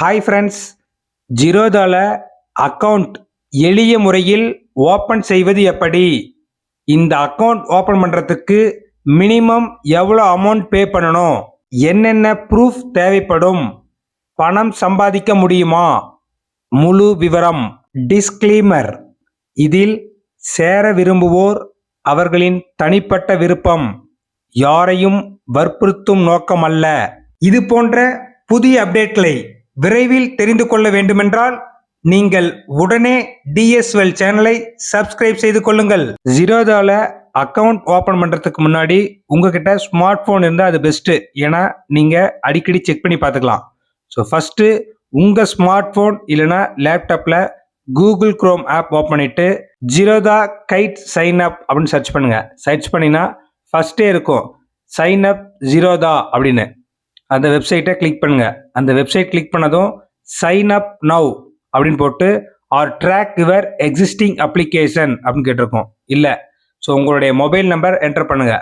Hi friends ஜிரோதால account எளிய முறையில் open செய்வது எப்படி? இந்த அக்கவுண்ட் ஓப்பன் பண்ணுறதுக்கு மினிமம் எவ்வளோ அமௌண்ட் பே பண்ணணும்? என்னென்ன ப்ரூஃப் தேவைப்படும்? பணம் சம்பாதிக்க முடியுமா? முழு விவரம் டிஸ்க்ளீமர் இதில் சேர விரும்புவோர் அவர்களின் தனிப்பட்ட விருப்பம். யாரையும் வற்புறுத்தும் நோக்கம் அல்ல. இது போன்ற புதிய அப்டேட்களை விரைவில் தெரிந்து கொள்ள வேண்டுமென்றால் நீங்கள் உடனே டிஎஸ்எல் சேனலை சப்ஸ்கிரைப் செய்து கொள்ளுங்கள். ஜீரோதால அக்கவுண்ட் ஓபன் பண்றதுக்கு முன்னாடி உங்ககிட்ட ஸ்மார்ட் போன் இருந்தால் அது பெஸ்ட்டு ஏன்னா நீங்கள் அடிக்கடி செக் பண்ணி பார்த்துக்கலாம். ஸோ ஃபஸ்ட்டு உங்கள் ஸ்மார்ட் போன் இல்லைன்னா லேப்டாப்பில் கூகுள் குரோம் ஆப் ஓப்பன் பண்ணிவிட்டு ஜீரோதா கைட் சைன் அப் அப்படின்னு சர்ச் பண்ணுங்கள் சர்ச் பண்ணினா ஃபஸ்ட்டே இருக்கும். சைன் அப் ஜீரோதா அப்படின்னு. அந்த வெப்சைட்டை கிளிக் பண்ணுங்க. அந்த வெப்சைட் கிளிக் பண்ணதும் சைன் அப் நவ் அப்படின்னு போட்டு or track your existing application அப்படின்னு கேட்டிருக்கோம். இல்லை. ஸோ உங்களுடைய மொபைல் நம்பர் என்டர் பண்ணுங்க.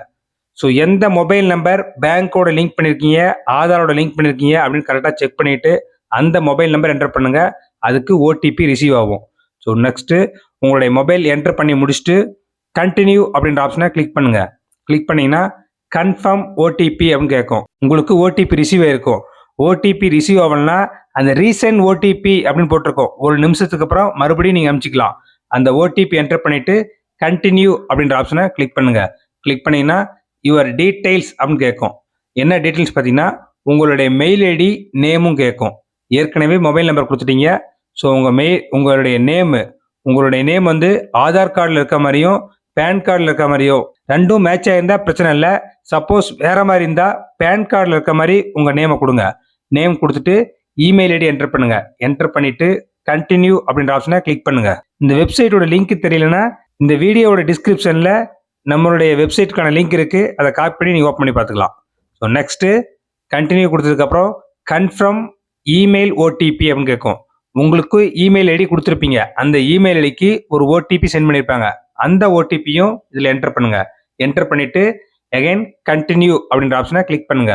ஸோ எந்த மொபைல் நம்பர் பேங்க்கோட லிங்க் பண்ணியிருக்கீங்க ஆதாரோட லிங்க் பண்ணியிருக்கீங்க அப்படின்னு கரெக்டாக செக் பண்ணிட்டு அந்த மொபைல் நம்பர் என்டர் பண்ணுங்க. அதுக்கு ஓடிபி ரிசீவ் ஆகும். ஸோ நெக்ஸ்ட்டு உங்களுடைய மொபைல் என்டர் பண்ணி முடிச்சுட்டு கண்டினியூ அப்படின்ற ஆப்ஷனை கிளிக் பண்ணுங்க. கிளிக் பண்ணீங்கன்னா கன்ஃபார்ம் ஓடிபி அப்படின்னு கேட்கும். உங்களுக்கு ஓடிபி ரிசீவ் ஆயிருக்கும். ஓடிபி ரிசீவ் ஆகலனா அந்த ரீசெண்ட் ஓடிபி அப்படின்னு போட்டிருக்கோம். ஒரு நிமிஷத்துக்கு அப்புறம் மறுபடியும் நீங்கள் அமுச்சிக்கலாம் அந்த ஓடிபி என்டர் பண்ணிட்டு கண்டினியூ அப்படின்ற ஆப்ஷனை கிளிக் பண்ணுங்க. கிளிக் பண்ணிங்கன்னா யுவர் டீட்டெயில்ஸ் அப்படின்னு கேட்கும். என்ன டீட்டெயில்ஸ் பார்த்தீங்கன்னா உங்களுடைய மெயில் ஐடி நேமும் கேட்கும். ஏற்கனவே மொபைல் நம்பர் கொடுத்துட்டீங்க. ஸோ உங்கள் மெயில் உங்களுடைய நேமு உங்களுடைய நேம் வந்து ஆதார் கார்டில் இருக்க மாதிரியும் பேன் கார்டில் இருக்க மாதிரியோ ரெண்டும் மேட்ச் ஆயிருந்தா பிரச்சனை இல்லை. சப்போஸ் வேற மாதிரி இருந்தால் பேன் கார்டில் இருக்க மாதிரி உங்கள் நேமை கொடுங்க. நேம் கொடுத்துட்டு இமெயில் ஐடி என்டர் பண்ணுங்க. என்டர் பண்ணிட்டு கண்டினியூ அப்படின்ற ஆப்ஷனை கிளிக் பண்ணுங்க. இந்த வெப்சைட்டோட லிங்க் தெரியலனா இந்த வீடியோவோட டிஸ்கிரிப்ஷனில் நம்மளுடைய வெப்சைட்டுக்கான லிங்க் இருக்கு. அதை காப்பி பண்ணி நீங்கள் ஓப்பன் பண்ணி பார்த்துக்கலாம். ஸோ நெக்ஸ்ட்டு கண்டினியூ கொடுத்ததுக்கப்புறம் கன்ஃபார்ம் இமெயில் ஓடிபி அப்படின்னு கேட்கும். உங்களுக்கு இமெயில் ஐடி கொடுத்துருப்பீங்க. அந்த இமெயில் ஐடிக்கு ஒரு ஓடிபி சென்ட் பண்ணியிருப்பாங்க அந்த ஓடிபியும் இதில் என்டர் பண்ணுங்கள் என்டர் பண்ணிட்டு அகைன் கண்டினியூ அப்படின்ற ஆப்ஷனை கிளிக் பண்ணுங்க.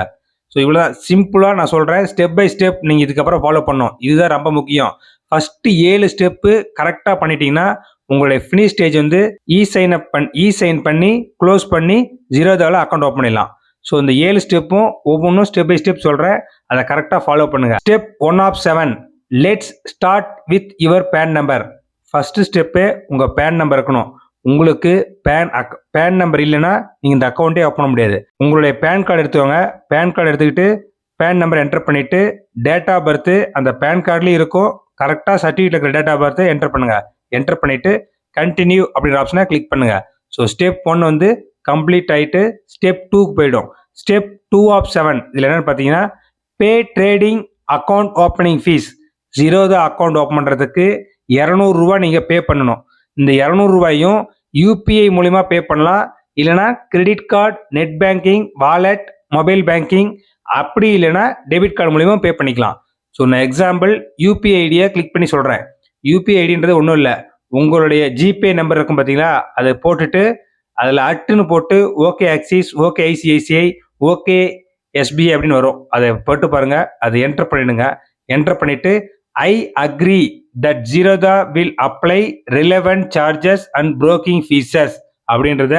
ஸோ இவ்வளோதான் சிம்பிளாக நான் சொல்கிறேன் ஸ்டெப் பை ஸ்டெப் நீங்கள் இதுக்கப்புறம் ஃபாலோ பண்ணணும். இதுதான் ரொம்ப முக்கியம். ஃபஸ்ட்டு ஏழு ஸ்டெப்பு கரெக்டாக பண்ணிட்டீங்கன்னா உங்களுடைய ஃபினிஷ் ஸ்டேஜ் வந்து இ சைன் அப் பண் இ சைன் பண்ணி க்ளோஸ் பண்ணி ஜீரோ ஜீரோதாவில் அக்கௌண்ட் ஓப்பன் பண்ணிடலாம். ஸோ இந்த ஏழு ஸ்டெப்பும் ஒவ்வொன்றும் ஸ்டெப் பை ஸ்டெப் சொல்கிறேன் அதை கரெக்டாக ஃபாலோ பண்ணுங்கள் step one of seven let's start with your PAN number first step உங்கள் பேன் நம்பர் இருக்கணும். உங்களுக்கு பேன் அக் பேன் நம்பர் இல்லைன்னா நீங்கள் இந்த அக்கௌண்ட்டே ஓப்பன் பண்ண முடியாது. உங்களுடைய பேன் கார்டு எடுத்துக்கோங்க. பேன் கார்டு எடுத்துக்கிட்டு பேன் நம்பர் என்டர் பண்ணிவிட்டு டேட் ஆஃப் பர்த்து அந்த பேன் கார்டுலேயும் இருக்கும். கரெக்டாக சர்டிஃபிகேட் இருக்கிற டேட் ஆஃப் பர்த்து என்டர் பண்ணுங்க. என்டர் பண்ணிவிட்டு கண்டினியூ அப்படின்ற ஆப்ஷனை கிளிக் பண்ணுங்கள் ஸோ ஸ்டெப் ஒன் வந்து கம்ப்ளீட் ஆகிட்டு ஸ்டெப் டூக்கு போயிடும். ஸ்டெப் டூ ஆஃப் செவன் இதில் என்னென்னு பார்த்தீங்கன்னா pay trading account opening fees Zerodha account open பண்ணுறதுக்கு இரநூறுவா நீங்கள் பே பண்ணணும். இந்த இரநூறுவாயும் யூபிஐ மூலிமா பே பண்ணலாம். இல்லைனா credit card net banking wallet mobile banking அப்படி இல்லைனா டெபிட் கார்டு மூலிமா பே பண்ணிக்கலாம். ஸோ நான் எக்ஸாம்பிள் யூபிஐ ஐடியை கிளிக் பண்ணி சொல்கிறேன் யூபிஐ ஐடின்றது ஒன்றும் இல்லை. உங்களுடைய ஜிபே நம்பர் இருக்கும் பார்த்தீங்களா அதை போட்டுட்டு அதில் அட்டுன்னு போட்டு okay Axis okay ICICI okay SBI அப்படின்னு வரும். அதை போட்டு பாருங்கள் அதை என்டர் பண்ணிடுங்க. என்டர் பண்ணிவிட்டு I agree that Zerodha will apply relevant charges and broking fees அப்படின்றத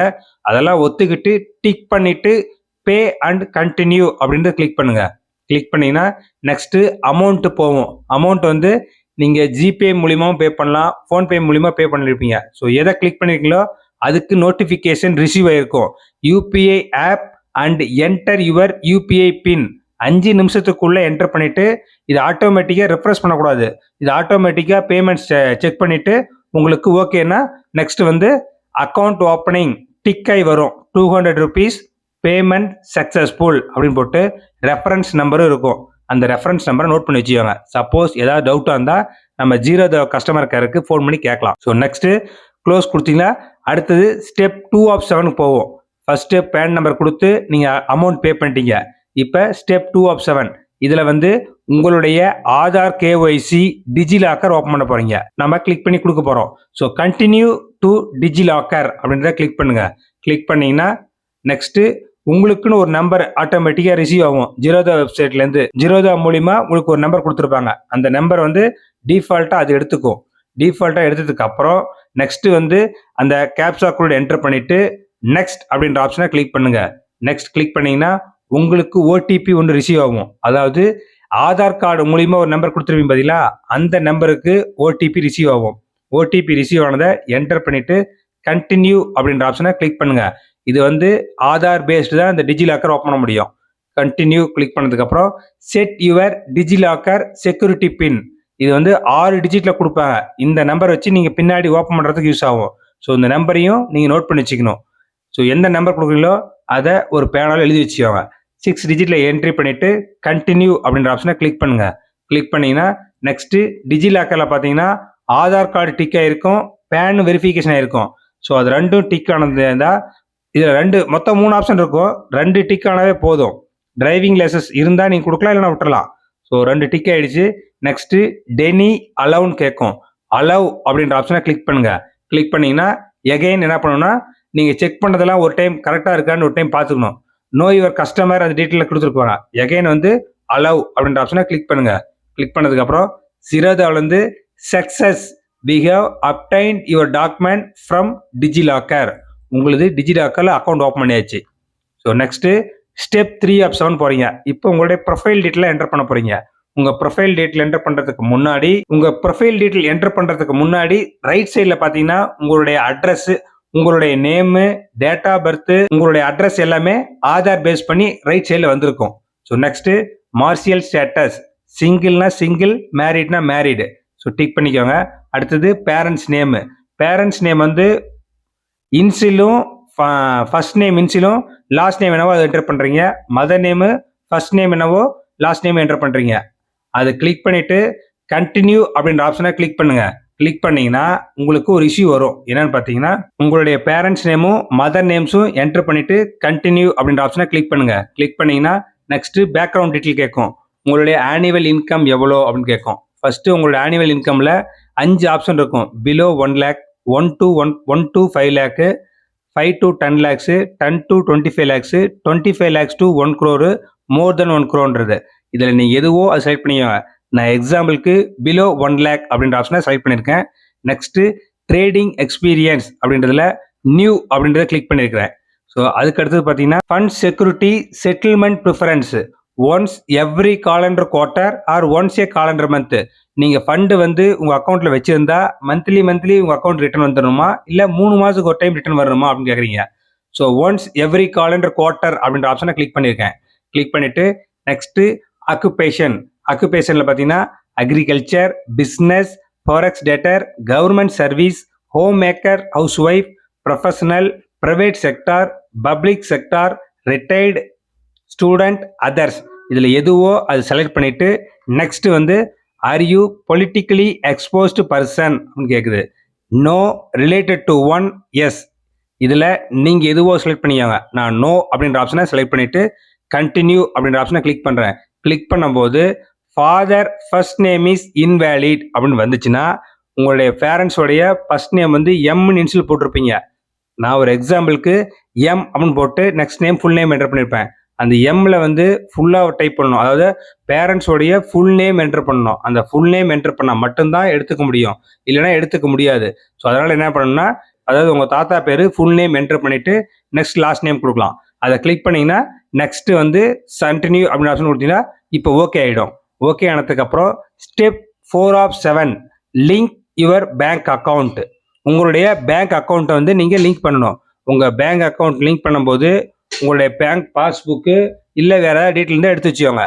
அதெல்லாம் ஒத்துக்கிட்டு டிக் பண்ணிட்டு பே அண்ட் கண்டினியூ அப்படின்றத கிளிக் பண்ணுங்க. கிளிக் பண்ணீங்கன்னா நெக்ஸ்ட்டு அமௌண்ட்டு போகும். அமௌண்ட் வந்து நீங்கள் ஜிபே மூலியமாகவும் பே பண்ணலாம் ஃபோன்பே மூலியமாக பே பண்ணியிருப்பீங்க ஸோ எதை கிளிக் பண்ணிருக்கீங்களோ அதுக்கு நோட்டிஃபிகேஷன் ரிசீவ் ஆயிருக்கும். UPI app and enter your UPI PIN அஞ்சு நிமிஷத்துக்குள்ள என்டர் பண்ணிட்டு இது ஆட்டோமேட்டிக்காக ரெஃப்ரெஷ் பண்ணக்கூடாது. இது ஆட்டோமேட்டிக்காக பேமெண்ட்ஸ் செக் பண்ணிட்டு உங்களுக்கு ஓகேன்னா நெக்ஸ்ட் வந்து அக்கௌண்ட் ஓப்பனிங் டிக்காய் வரும். Two hundred rupees payment successful அப்படின்னு போட்டு ரெஃபரன்ஸ் நம்பரும் இருக்கும். அந்த ரெஃபரன்ஸ் நம்பரை நோட் பண்ணி வச்சுக்கோங்க. சப்போஸ் ஏதாவது டவுட்டாக இருந்தால் நம்ம ஜீரோ கஸ்டமர் கேருக்கு ஃபோன் பண்ணி கேட்கலாம். ஸோ நெக்ஸ்ட்டு க்ளோஸ் கொடுத்தீங்கன்னா அடுத்தது ஸ்டெப் டூ ஆஃப் செவனுக்கு போவோம். ஃபஸ்ட்டு ஸ்டெப் பேன் நம்பர் கொடுத்து நீங்கள் அமௌண்ட் பே பண்ணிட்டீங்க. இப்போ ஸ்டெப் டூ ஆஃப் செவன் இதில் வந்து உங்களுடைய ஆதார் கேஒய்சி டிஜிலாக்கர் ஓப்பன் பண்ண போறீங்க. நம்ம கிளிக் பண்ணி கொடுக்க போகிறோம் ஸோ கண்டினியூ டு டிஜிலாக்கர் அப்படின்றத கிளிக் பண்ணுங்க. கிளிக் பண்ணீங்கன்னா நெக்ஸ்ட்டு உங்களுக்குன்னு ஒரு நம்பர் ஆட்டோமேட்டிக்காக ரிசீவ் ஆகும். ஜீரோதா வெப்சைட்லேருந்து ஜீரோதா மூலிமா உங்களுக்கு ஒரு நம்பர் கொடுத்துருப்பாங்க. அந்த நம்பர் வந்து டிஃபால்ட்டாக அது எடுத்துக்கும். டிஃபால்ட்டாக எடுத்ததுக்கு அப்புறம் நெக்ஸ்ட் வந்து அந்த கேப்ஸா கோட் என்டர் பண்ணிட்டு நெக்ஸ்ட் அப்படின்ற ஆப்ஷனை கிளிக் பண்ணுங்க. நெக்ஸ்ட் கிளிக் பண்ணீங்கன்னா உங்களுக்கு ஓடிபி ஒன்று ரிசீவ் ஆகும். அதாவது ஆதார் கார்டு மூலிமா ஒரு நம்பர் கொடுத்துருவீங்க பார்த்தீங்களா அந்த நம்பருக்கு ஓடிபி ரிசீவ் ஆகும். ஓடிபி ரிசீவ் ஆனதை என்டர் பண்ணிட்டு கண்டினியூ அப்படின்ற ஆப்ஷனை கிளிக் பண்ணுங்க. இது வந்து ஆதார் பேஸ்டு தான் இந்த டிஜிலாக்கர் ஓப்பன் பண்ண முடியும். கண்டினியூ கிளிக் பண்ணதுக்கப்புறம் set your DigiLocker security PIN இது வந்து ஆறு டிஜிட்டில் கொடுப்பாங்க. இந்த நம்பர் வச்சு நீங்கள் பின்னாடி ஓப்பன் பண்ணுறதுக்கு யூஸ் ஆகும். ஸோ இந்த நம்பரையும் நீங்கள் நோட் பண்ணி வச்சுக்கணும். ஸோ எந்த நம்பர் கொடுக்குறீங்களோ அதை ஒரு பேனால் எழுதி வச்சுக்கோங்க. சிக்ஸ் டிஜிட்டில் என்ட்ரி பண்ணிவிட்டு கண்டினியூ அப்படின்ற ஆப்ஷனை கிளிக் பண்ணுங்கள் கிளிக் பண்ணிங்கன்னா நெக்ஸ்ட்டு டிஜிலாக்கரில் பார்த்தீங்கன்னா ஆதார் கார்டு டிக் ஆகிருக்கும் பேன் வெரிஃபிகேஷன் ஆகிருக்கும் ஸோ அது ரெண்டும் டிக் ஆனது இருந்தால் இதில் ரெண்டு மொத்தம் மூணு ஆப்ஷன் இருக்கும். ரெண்டு டிக் ஆனவே போதும். டிரைவிங் லைசன்ஸ் இருந்தால் நீங்கள் கொடுக்கலாம் இல்லைன்னா விட்டுறலாம். ஸோ ரெண்டு டிக் ஆகிடுச்சு நெக்ஸ்ட்டு டெனி அலவுன்னு கேட்கும். அலவ் அப்படின்ற ஆப்ஷனை கிளிக் பண்ணுங்கள் கிளிக் பண்ணிங்கன்னா எகைன் என்ன பண்ணணும்னா நீங்கள் செக் பண்ணதெல்லாம் ஒரு டைம் கரெக்டாக இருக்கான்னு ஒரு டைம் பார்த்துக்கணும். நோ யுவர் கஸ்டமர் அந்த டீட்டெயிலில் கொடுத்துருப்பாங்க எகைன் வந்து அலவ் அப்படின்ற ஆப்ஷனை கிளிக் பண்ணுங்க. கிளிக் பண்ணதுக்கப்புறம் சிறதாவில் வந்து success we have obtained your document from DigiLocker உங்களுது டிஜிலாக்கரில் அக்கௌண்ட் ஓப்பன் பண்ணியாச்சு. So next step three of seven போகிறீங்க இப்போ உங்களுடைய ப்ரொஃபைல் டீட்டெயில் என்டர் பண்ண போகிறீங்க உங்கள் ப்ரொஃபைல் டீட்டெயில் என்டர் பண்ணுறதுக்கு முன்னாடி உங்கள் ப்ரொஃபைல் டீட்டெயில் என்டர் பண்ணுறதுக்கு முன்னாடி ரைட் சைடில் பார்த்தீங்கன்னா உங்களுடைய அட்ரஸ் உங்களுடைய நேமு டேட் ஆஃப் பர்த் உங்களுடைய அட்ரஸ் எல்லாமே ஆதார் பேஸ் பண்ணி ரைட் சைடில் வந்திருக்கும். ஸோ நெக்ஸ்ட்டு மார்ஷியல் ஸ்டேட்டஸ் சிங்கிள்னா சிங்கிள் மேரிட்னா மேரிடு ஸோ டிக் பண்ணிக்கோங்க. அடுத்தது பேரண்ட்ஸ் நேமு பேரண்ட்ஸ் நேம் வந்து இன்சிலும் ஃபர்ஸ்ட் நேம் இன்சிலும் லாஸ்ட் நேம் என்னவோ அதை என்டர் பண்ணுறீங்க மதர் நேமு ஃபர்ஸ்ட் நேம் என்னவோ லாஸ்ட் நேம் என்டர் பண்ணுறீங்க அதை கிளிக் பண்ணிவிட்டு கண்டினியூ அப்படின்ற ஆப்ஷனை கிளிக் பண்ணுங்கள் கிளிக் பண்ணீங்கன்னா உங்களுக்கு ஒரு இஷ்யூ வரும். என்னன்னு பார்த்தீங்கன்னா உங்களுடைய பேரண்ட்ஸ் நேமும் மதர் நேம்ஸும் என்டர் பண்ணிட்டு கண்டினியூ அப்படின்ற ஆப்ஷனை கிளிக் பண்ணுங்க. கிளிக் பண்ணீங்கன்னா நெக்ஸ்ட் பேக்ரவுண்ட் டீட்டெயில் கேட்கும். உங்களுடைய ஆனுவல் இன்கம் எவ்வளோ அப்படின்னு கேட்கும். ஃபர்ஸ்ட் உங்களோட ஆனுவல் இன்கம்ல அஞ்சு ஆப்ஷன் இருக்கும். Below one lakh one to one one to five lakh five to ten lakhs ten to twenty five lakhs twenty five lakhs to one crore more than one க்ரோன்றது இதில் நீங்கள் எதுவோ அதை select பண்ணிக்கோங்க. நான் எக்ஸாம்பிளுக்கு below one lakh அப்படின்ற ஆப்ஷனை select பண்ணியிருக்கேன். நெக்ஸ்ட்டு ட்ரேடிங் எக்ஸ்பீரியன்ஸ் அப்படின்றதுல நியூ அப்படின்றத கிளிக் பண்ணியிருக்கிறேன். ஸோ அதுக்கு அடுத்தது பார்த்தீங்கன்னா fund security settlement preference once every calendar quarter or once a calendar month நீங்கள் ஃபண்டு வந்து உங்கள் அக்கௌண்ட்டில் வச்சுருந்தா மந்த்லி மந்த்லி உங்கள் அக்கௌண்ட் ரிட்டர்ன் வந்துடணுமா? இல்லை மூணு மாதத்துக்கு ஒரு டைம் ரிட்டர்ன் வரணுமா அப்படின்னு கேட்குறீங்க so once every calendar quarter அப்படின்ற ஆப்ஷனை கிளிக் பண்ணியிருக்கேன். கிளிக் பண்ணிவிட்டு நெக்ஸ்ட்டு அக்குபேஷன் அக்குபேஷனில் பார்த்தீங்கன்னா agriculture business forex trader government service home maker house wife professional private sector public sector retired student others இதில் எதுவோ அது செலக்ட் பண்ணிவிட்டு நெக்ஸ்ட் வந்து are you politically exposed person அப்படின்னு கேட்குது no related to one yes இதில் நீங்கள் எதுவோ செலக்ட் பண்ணிக்கோங்க. நான் நோ அப்படின்ற ஆப்ஷனை செலக்ட் பண்ணிவிட்டு கண்டினியூ அப்படின்ற ஆப்ஷனை கிளிக் பண்ணுறேன் கிளிக் பண்ணும்போது father first name is invalid அப்படின்னு வந்துச்சுன்னா உங்களுடைய பேரண்ட்ஸோடைய ஃபர்ஸ்ட் நேம் வந்து எம்னு இன்சில் போட்டிருப்பீங்க. நான் ஒரு எக்ஸாம்பிளுக்கு எம் அப்படின்னு போட்டு next name full name enter பண்ணியிருப்பேன் அந்த எம்ல வந்து ஃபுல்லாக டைப் பண்ணணும். அதாவது பேரண்ட்ஸோடைய ஃபுல் நேம் என்டர் பண்ணணும். அந்த ஃபுல் நேம் என்டர் பண்ணால் மட்டும்தான் எடுத்துக்க முடியும். இல்லைன்னா எடுத்துக்க முடியாது. ஸோ அதனால் என்ன பண்ணணும்னா அதாவது உங்கள் தாத்தா பேர் ஃபுல் நேம் என்டர் பண்ணிவிட்டு நெக்ஸ்ட் லாஸ்ட் நேம் கொடுக்கலாம். அதை கிளிக் பண்ணிங்கன்னா நெக்ஸ்ட் வந்து சன்டினியூ அப்படின்னு ஆப்ஷன் கொடுத்தீங்கன்னா இப்போ ஓகே ஆகிடும் ஓகே ஆனதுக்கப்புறம் step four of seven link your bank account உங்களுடைய பேங்க் அக்கௌண்ட்டை வந்து நீங்கள் லிங்க் பண்ணணும். உங்கள் பேங்க் அக்கௌண்ட் லிங்க் பண்ணும்போது உங்களுடைய பேங்க் பாஸ்புக்கு இல்லை வேற ஏதாவது டீட்டெயில் இருந்தால் எடுத்து வச்சுக்கோங்க.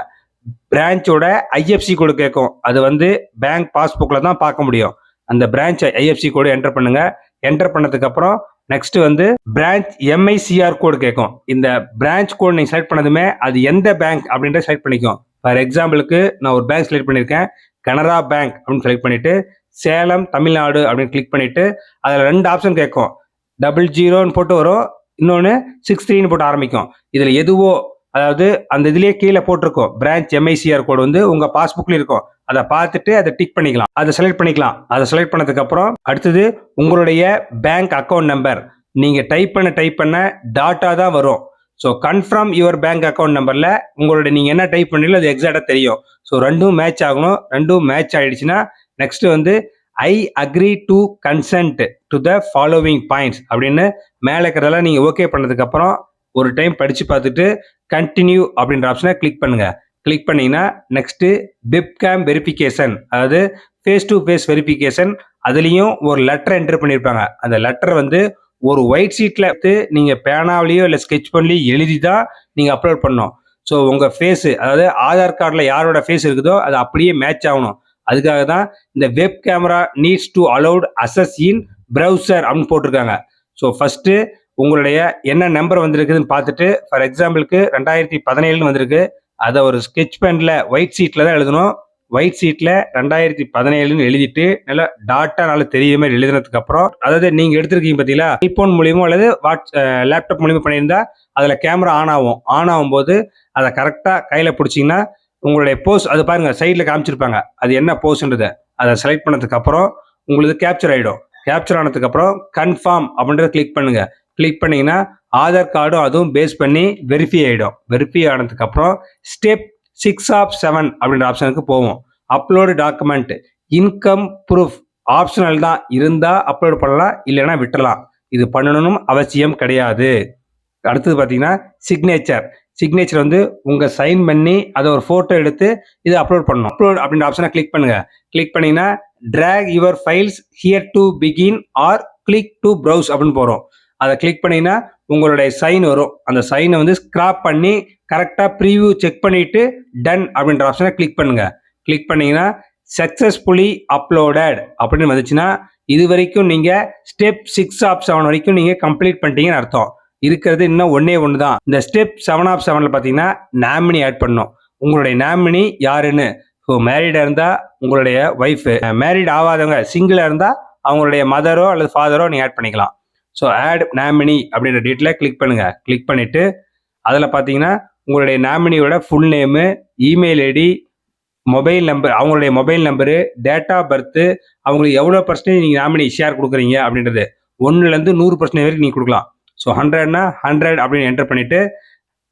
பிரான்ச்சோட ஐஎஃப்சி கோடு கேட்கும். அது வந்து பேங்க் பாஸ்புக்கில் தான் பார்க்க முடியும். அந்த பிரான்ச் ஐஎஃப்சி கோடு என்டர் பண்ணுங்க. என்டர் பண்ணதுக்கப்புறம் நெக்ஸ்ட் வந்து பிரான்ச் எம்ஐசிஆர் கோடு கேட்கும். இந்த பிரான்ச் கோடு நீங்கள் செலக்ட் பண்ணதுமே அது எந்த பேங்க் அப்படின்றத செலக்ட் பண்ணிக்கும். ஃபார் எக்ஸாம்பிளுக்கு நான் ஒரு பேங்க் செலக்ட் பண்ணியிருக்கேன் கனரா பேங்க் அப்படின்னு செலக்ட் பண்ணிவிட்டு சேலம் தமிழ்நாடு அப்படின்னு கிளிக் பண்ணிவிட்டு அதில் ரெண்டு ஆப்ஷன் கேட்கும். டபுள் ஜீரோன்னு போட்டு வரும். இன்னொன்று சிக்ஸ் த்ரீன்னு போட்டு ஆரம்பிக்கும். இதில் எதுவோ அதாவது அந்த இதுலேயே கீழே போட்டிருக்கோம். பிரான்ச் எம்ஐசிஆர் கோடு வந்து உங்கள் பாஸ்புக்கில் இருக்கும். அதை பார்த்துட்டு அதை டிக் பண்ணிக்கலாம். அதை செலக்ட் பண்ணிக்கலாம். அதை செலக்ட் பண்ணதுக்கப்புறம் அடுத்தது உங்களுடைய பேங்க் அக்கௌண்ட் நம்பர் நீங்கள் டைப் பண்ண டைப் பண்ண டாட்டா தான் வரும். So confirm your bank account நம்பரில் உங்களோட நீங்கள் என்ன டைப் பண்ணீங்களோ அது எக்ஸாக்டாக தெரியும். ஸோ ரெண்டும் மேட்ச் ஆகணும். ரெண்டும் மேட்ச் ஆகிடுச்சுன்னா நெக்ஸ்ட்டு வந்து I agree to consent to the following points அப்படின்னு மேலே இருக்கிறதெல்லாம் நீங்கள் ஓகே பண்ணதுக்கப்புறம் ஒரு டைம் படித்து பார்த்துட்டு கண்டினியூ அப்படின்ற ஆப்ஷனை கிளிக் பண்ணுங்கள் கிளிக் பண்ணிங்கன்னா நெக்ஸ்ட்டு பிப்கேம் வெரிஃபிகேஷன் அதாவது ஃபேஸ் டு ஃபேஸ் வெரிஃபிகேஷன் அதுலேயும் ஒரு லெட்டர் என்டர் பண்ணியிருப்பாங்க அந்த லெட்டர் வந்து ஒரு ஒயிட் ஷீட்டில் எடுத்து நீங்கள் பேனாவிலையோ இல்லை ஸ்கெட்ச் பண்ணலையோ எழுதி தான் நீங்கள் அப்லோட் பண்ணணும் ஸோ உங்கள் ஃபேஸு அதாவது ஆதார் கார்டில் யாரோட ஃபேஸ் இருக்குதோ அது அப்படியே மேட்ச் ஆகணும். அதுக்காக தான் இந்த web camera needs to allowed access in browser அப்படின்னு போட்டிருக்காங்க. ஸோ ஃபஸ்ட்டு உங்களுடைய என்ன நம்பர் வந்திருக்குதுன்னு பார்த்துட்டு ஃபார் எக்ஸாம்பிளுக்கு ரெண்டாயிரத்தி பதினேழுன்னு வந்திருக்கு. அதை ஒரு ஸ்கெட்ச் பெனில் ஒயிட் ஷீட்டில் தான் எழுதணும். ஒயிட் சீட்டில் ரெண்டாயிரத்தி பதினேழுன்னு எழுதிட்டு நல்லா டாட்டா நல்லா தெரியுற மாதிரி எழுதினதுக்கு அப்புறம் அதாவது நீங்கள் எடுத்திருக்கீங்க பார்த்தீங்களா ஐபோன் மூலியமோ அல்லது வாட்ஸ் லேப்டாப் மூலியமோ பண்ணியிருந்தா அதில் கேமரா ஆன் ஆகும். ஆன் ஆகும்போது அதை கரெக்டாக கையில் பிடிச்சிங்கன்னா உங்களுடைய போஸ் அது பாருங்க சைடில் காமிச்சிருப்பாங்க. அது என்ன போஸ்ன்றதை அதை செலக்ட் பண்ணதுக்கு அப்புறம் உங்களுக்கு கேப்சர் ஆகிடும் கேப்சர் ஆனதுக்கு அப்புறம் கன்ஃபார்ம் அப்படின்றத கிளிக் பண்ணுங்க. கிளிக் பண்ணீங்கன்னா ஆதார் கார்டும் அதுவும் பேஸ் பண்ணி வெரிஃபை ஆகிடும் வெரிஃபை ஆனதுக்கு அப்புறம் ஸ்டெப் சிக்ஸ் ஆஃப் செவன் அப்படின்ற ஆப்ஷனுக்கு போவோம். Upload document income proof optional தான். இருந்தால் அப்லோடு பண்ணலாம் இல்லைன்னா விட்டுறலாம். இது பண்ணணும் அவசியம் கிடையாது. அடுத்தது பார்த்தீங்கன்னா சிக்னேச்சர் சிக்னேச்சர் வந்து உங்கள் சைன் பண்ணி அதை ஒரு ஃபோட்டோ எடுத்து இதை அப்லோட் பண்ணணும். அப்லோட் அப்படின்ற ஆப்ஷனை கிளிக் பண்ணுங்கள் கிளிக் பண்ணிங்கன்னா drag your files here to begin or click to browse அப்படின்னு போகிறோம் அதை கிளிக் பண்ணீங்கன்னா உங்களுடைய சைன் வரும். அந்த சைனை வந்து ஸ்க்ராப் பண்ணி கரெக்டாக ப்ரீவியூ செக் பண்ணிவிட்டு டன் அப்படின்ற ஆப்ஷனை கிளிக் பண்ணுங்க. கிளிக் பண்ணிங்கன்னா சக்ஸஸ்ஃபுல்லி அப்லோடட் அப்படின்னு வந்துச்சுன்னா இது வரைக்கும் நீங்கள் ஸ்டெப் சிக்ஸ் ஆஃப் செவன் வரைக்கும் நீங்கள் கம்ப்ளீட் பண்ணிட்டீங்கன்னு அர்த்தம். இருக்கிறது இன்னும் ஒன்றே ஒன்று தான். இந்த ஸ்டெப் செவன் ஆஃப் செவனில் பார்த்தீங்கன்னா நாமினி ஆட் பண்ணும் உங்களுடைய நாமினி யாருன்னு? ஸோ மேரீடாக இருந்தால் உங்களுடைய ஒய்ஃபு மேரீட் ஆகாதவங்க சிங்கிளாக இருந்தால் அவங்களுடைய மதரோ அல்லது ஃபாதரோ நீங்கள் ஆட் பண்ணிக்கலாம். ஸோ ஆட் நாமினி அப்படின்ற டீட்டில் கிளிக் பண்ணுங்கள் கிளிக் பண்ணிவிட்டு அதில் பார்த்தீங்கன்னா உங்களுடைய நாமினியோட full name email ID mobile number அவங்களுடைய mobile number date of birth அவங்களுக்கு எவ்வளோ பர்சன்டேஜ் நீங்கள் நாமினி ஷேர் கொடுக்குறீங்க அப்படின்றது. ஒன்றுலேருந்து நூறு பர்சன்டேஜ் வரைக்கும் நீங்கள் கொடுக்கலாம். ஸோ ஹண்ட்ரட்னா ஹண்ட்ரட் அப்படின்னு என்டர் பண்ணிவிட்டு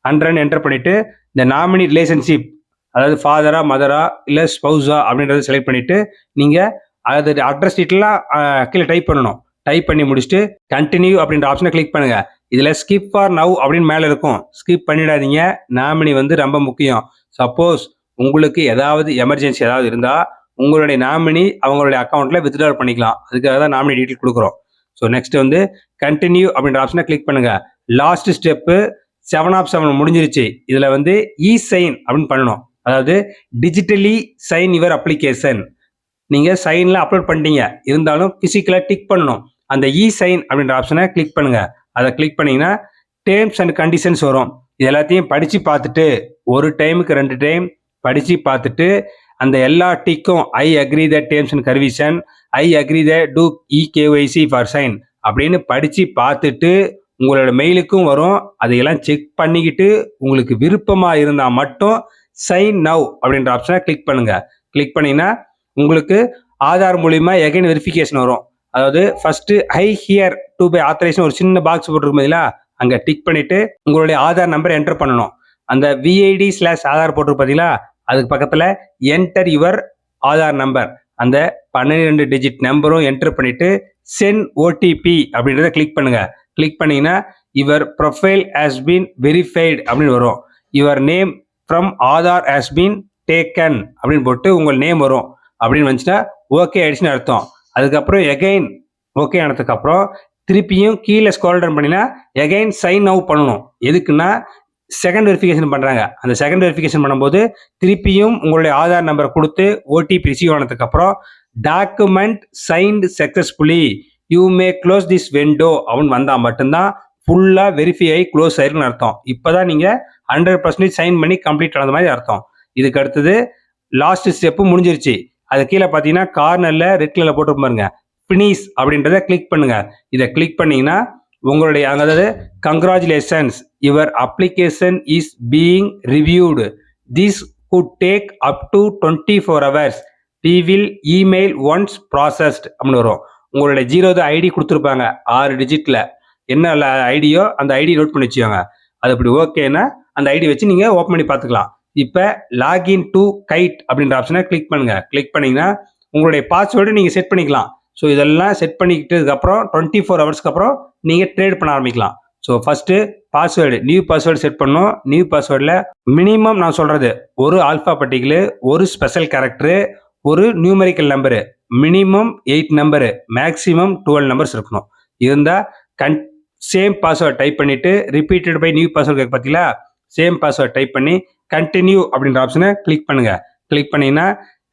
ஹண்ட்ரட் என்டர் பண்ணிவிட்டு இந்த நாமினி ரிலேஷன்ஷிப் அதாவது ஃபாதரா மதரா இல்லை ஸ்பௌஸா அப்படின்றத செலக்ட் பண்ணிவிட்டு நீங்கள் அது அட்ரஸ் டீட்டெயிலாம் கீழே டைப் பண்ணணும். டைப் பண்ணி முடிச்சுட்டு கண்டினியூ அப்படின்ற ஆப்ஷனை கிளிக் பண்ணுங்க. இதில் ஸ்கிப் ஃபார் நவ் அப்படின்னு மேலே இருக்கும். ஸ்கிப் பண்ணிடாதீங்க. நாமினி வந்து ரொம்ப முக்கியம். சப்போஸ் உங்களுக்கு ஏதாவது எமர்ஜென்சி ஏதாவது இருந்தால் உங்களுடைய நாமினி அவங்களுடைய அக்கௌண்ட்டில் வித்ட்ரா பண்ணிக்கலாம். அதுக்காக தான் நாமினி டீட்டெயில் கொடுக்குறோம். ஸோ நெக்ஸ்ட் வந்து கண்டினியூ அப்படின்ற ஆப்ஷனை கிளிக் பண்ணுங்க. Last step seven of seven முடிஞ்சிருச்சு. இதில் வந்து இ சைன் அப்படின்னு பண்ணணும். அதாவது டிஜிட்டலி சைன் யுவர் அப்ளிகேஷன் நீங்கள் சைனில் அப்லோட் பண்ணிட்டீங்க. இருந்தாலும் ஃபிசிக்கலாக டிக் பண்ணணும். அந்த e இ சைன் அப்படின்ற ஆப்ஷனை கிளிக் பண்ணுங்க. அதை கிளிக் பண்ணீங்கன்னா டேர்ம்ஸ் அண்ட் கண்டிஷன்ஸ் வரும். இது எல்லாத்தையும் படித்து பார்த்துட்டு ஒரு டைமுக்கு ரெண்டு டைம் படித்து பார்த்துட்டு அந்த எல்லா டிக்கும் I agree the terms and கர்விஷன் I agree the to e KYC for sign அப்படின்னு படித்து பார்த்துட்டு உங்களோட மெயிலுக்கும் வரும். அதையெல்லாம் செக் பண்ணிக்கிட்டு உங்களுக்கு விருப்பமாக இருந்தால் மட்டும் சைன் நவ் அப்படின்ற ஆப்ஷனை கிளிக் பண்ணுங்கள் கிளிக் பண்ணிங்கன்னா உங்களுக்கு ஆதார் மூலிமா எகைன் வெரிஃபிகேஷன் வரும். அதாவது first hi here to by authorization ஒரு சின்ன பாக்ஸ் போட்டிருக்கும் பார்த்தீங்களா அங்கே டிக் பண்ணிட்டு உங்களுடைய ஆதார் நம்பர் என்டர் பண்ணணும். அந்த விஐடி ஸ்லாஷ் ஆதார் போட்டிருக்கு பார்த்தீங்களா அதுக்கு பக்கத்தில் என்டர் யுவர் ஆதார் நம்பர் அந்த பன்னிரெண்டு டிஜிட் நம்பரும் என்டர் பண்ணிட்டு சென் ஓடிபி அப்படின்றத கிளிக் பண்ணுங்க. கிளிக் பண்ணீங்கன்னா your profile has been verified அப்படின்னு வரும். Your name from Aadhaar has been taken அப்படின்னு போட்டு உங்கள் நேம் வரும். அப்படின்னு வந்துச்சுன்னா ஓகே ஆயிடுச்சுன்னு அர்த்தம். அதுக்கப்புறம் எகைன் ஓகே ஆனதுக்கப்புறம் திருப்பியும் கீழே ஸ்க்ரோல் டவுன் பண்ணினா எகைன் சைன் அவுட் பண்ணணும். எதுக்குன்னா செகண்ட் வெரிஃபிகேஷன் பண்ணுறாங்க அந்த செகண்ட் வெரிஃபிகேஷன் பண்ணும்போது திருப்பியும் உங்களுடைய ஆதார் நம்பர் கொடுத்து ஓடிபி ரிசீவ் ஆனதுக்கப்புறம் document signed successfully you may close this window அப்படின்னு வந்தால் மட்டும்தான் ஃபுல்லாக வெரிஃபை ஆகி க்ளோஸ் ஆயிருக்குன்னு அர்த்தம். இப்போ தான் நீங்கள் ஹண்ட்ரட் பர்சன்டேஜ் சைன் பண்ணி கம்ப்ளீட் ஆனது மாதிரி அர்த்தம். இதுக்கு அடுத்தது லாஸ்ட் ஸ்டெப்பு முடிஞ்சிருச்சு. அது கீழே பார்த்தீங்கன்னா கார்னரில் ரெட் கலரில் போட்டு பாருங்க. ஃபினிஷ் அப்படின்றத கிளிக் பண்ணுங்க. இதை கிளிக் பண்ணீங்கன்னா உங்களுடைய அதாவது congratulations your application is being reviewed this could take up to twenty four hours we will email once processed அப்படின்னு வரும். உங்களுடைய ஜீரோது ஐடி கொடுத்துருப்பாங்க ஆறு டிஜிட்டில் என்ன ஐடியோ அந்த ஐடி நோட் பண்ணி வச்சுக்கோங்க. அது அப்படி ஓகேன்னா அந்த ஐடி வச்சு நீங்கள் ஓப்பன் பண்ணி பார்த்துக்கலாம். இப்போ லாகின் டு கைட் அப்படின்ற ஆப்ஷனை கிளிக் பண்ணுங்க. கிளிக் பண்ணீங்கன்னா உங்களுடைய பாஸ்வேர்டு நீங்கள் செட் பண்ணிக்கலாம். ஸோ இதெல்லாம் செட் பண்ணிக்கிட்டதுக்கப்புறம் டுவெண்ட்டி ஃபோர் ஹவர்ஸ்க்கு அப்புறம் நீங்கள் ட்ரேட் பண்ண ஆரம்பிக்கலாம். So first password new password set பண்ணும் நியூ பாஸ்வேர்டில் மினிமம் நான் சொல்கிறது ஒரு ஆல்ஃபா பட்டிக்கலு ஒரு ஸ்பெஷல் கேரக்டரு ஒரு numerical number minimum eight number maximum twelve numbers இருக்கணும். இருந்தால் கன் சேம் பாஸ்வேர்ட் டைப் பண்ணிவிட்டு ரிப்பீட்டட் பை நியூ பாஸ்வேர்டு கேட்க பார்த்தீங்களா சேம் பாஸ்வேர்ட் டைப் பண்ணி கண்டினியூ அப்படின்ற ஆப்ஷனை கிளிக் பண்ணுங்கள் கிளிக் பண்ணிங்கன்னா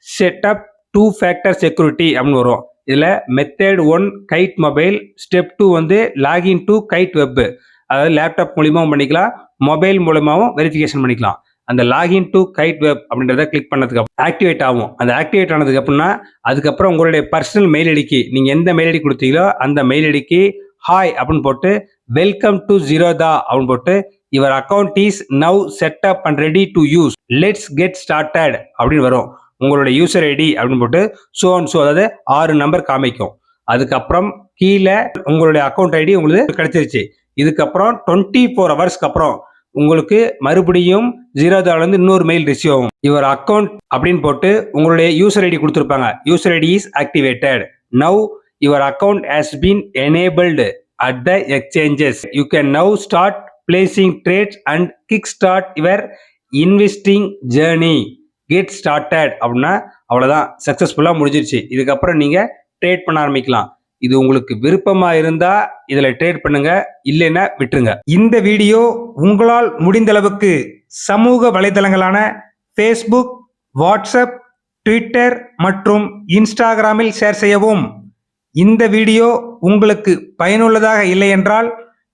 செட்டப் டூ ஃபேக்டர் செக்யூரிட்டி அப்படின்னு வரும். இதில் method one Kite mobile step two வந்து லாகின் டு கைட் வெப்பு அதாவது லேப்டாப் மூலியமாகவும் பண்ணிக்கலாம் மொபைல் மூலமாகவும் வெரிஃபிகேஷன் பண்ணிக்கலாம். அந்த லாகின் டு கைட் வெப் அப்படின்றத கிளிக் பண்ணதுக்கு ஆக்டிவேட் ஆகும். அந்த ஆக்டிவேட் ஆனதுக்கு அப்புறம்னா அதுக்கப்புறம் உங்களுடைய பர்சனல் மெயில் ஐடிக்கு நீங்கள் எந்த மெயில் ஐடி கொடுத்தீங்களோ அந்த மெயில் ஐடிக்கு ஹாய் அப்படின்னு போட்டு வெல்கம் டு ஜீரோதா அப்படின்னு போட்டு your account is now set up and ready to use let's get started அப்படின்னு வரும். உங்களுடைய யூசர் ஐடி அப்படின்னு போட்டு ஸோ அண்ட் ஸோ அதாவது ஆறு நம்பர் காமிக்கும். அதுக்கப்புறம் கீழே உங்களுடைய அக்கௌண்ட் ஐடி உங்களுக்கு கிடைச்சிருச்சு. இதுக்கப்புறம் டுவெண்ட்டி ஃபோர் ஹவர்ஸ்க்கு அப்புறம் உங்களுக்கு மறுபடியும் ஜீரோ ஜீரோதாலேருந்து இன்னொரு மெயில் ரிசீவ் ஆகும். இவர் அக்கௌண்ட் அப்படின்னு போட்டு உங்களுடைய யூசர் ஐடி கொடுத்துருப்பாங்க. User ID is activated now your account has been enabled at the exchanges you can now start placing trades and kick start your investing journey get started அப்படின்னா அவ்வளோதான் சக்ஸஸ்ஃபுல்லாக முடிஞ்சிருச்சு. இதுக்கப்புறம் நீங்கள் ட்ரேட் பண்ண ஆரம்பிக்கலாம். இது உங்களுக்கு விருப்பமாக இருந்தால் இதில் ட்ரேட் பண்ணுங்க. இல்லைன்னா விட்டுருங்க. இந்த வீடியோ உங்களால் முடிந்த அளவுக்கு சமூக வலைதளங்களான ஃபேஸ்புக் வாட்ஸ்அப் ட்விட்டர் மற்றும் இன்ஸ்டாகிராமில் ஷேர் செய்யவும். இந்த வீடியோ உங்களுக்கு பயனுள்ளதாக இல்லை என்றால்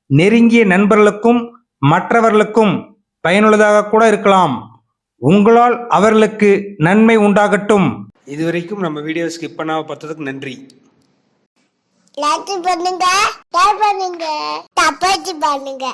நெருங்கிய நண்பர்களுக்கும் மற்றவர்களுக்கும் பயனுள்ளதாக கூட இருக்கலாம். உங்களால் அவர்களுக்கு நன்மை உண்டாகட்டும். இதுவரைக்கும் நம்ம வீடியோ ஸ்கிப் பண்ணாம பார்த்ததுக்கு நன்றி. லைக் பண்ணுங்க ஷேர் பண்ணுங்க சப்பாத்தி பண்ணுங்க